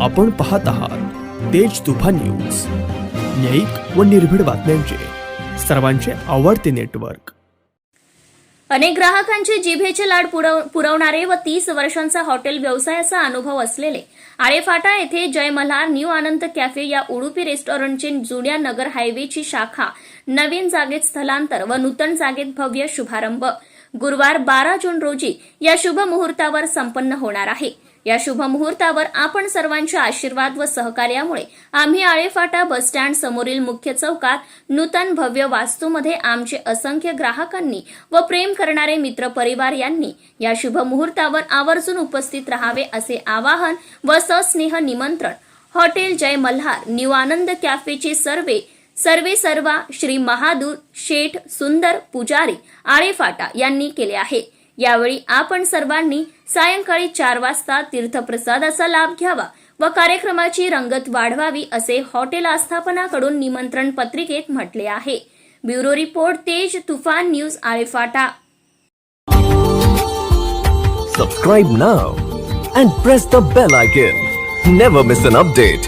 आपण पाहत आहात तेज तुफान न्यूज. न्यायिक व निर्भीड बातम्यांचे. सर्वांचे आवडते नेटवर्क. अनेक ग्राहकांचे जिभेचे लाड पुरव- पुरवणारे व तीस वर्षांचा हॉटेल व्यवसायाचा अनुभव असलेले आरेफाटा येथे जय मल्हार न्यू आनंद कॅफे या उडुपी रेस्टॉरंटची जुन्या नगर हायवेची शाखा नवीन जागेत स्थलांतर व नूतन जागेत भव्य शुभारंभ. गुरुवार बारा जून रोजी या शुभ मुहूर्तावर संपन्न होणार आहे. या शुभ मुहूर्तावर आपण सर्वांच्या आशीर्वाद व सहकार्यामुळे आम्ही आळेफाटा बसस्टँड समोरील मुख्य चौकात नूतन भव्य वास्तूमध्ये आमचे असंख्य ग्राहकांनी व प्रेम करणारे मित्र परिवार यांनी या शुभ मुहूर्तावर आवर्जून उपस्थित राहावे असे आवाहन व सस्नेह निमंत्रण. हॉटेल जय मल्हार न्यू आनंद कॅफेचे सर्वे सर्वे सर्वा श्री महादूर शेठ सुंदर पुजारी आळेफाटा यांनी केले आहे. यावेळी आपण सर्वांनी सायंकाळी चार वाजता तीर्थप्रसादाचा लाभ घ्यावा व कार्यक्रमाची रंगत वाढवावी असे हॉटेल आस्थापनाकडून निमंत्रण पत्रिकेत म्हटले आहे. Bureau report Tej Tufan news Alephata. Subscribe now and press the bell icon never miss an update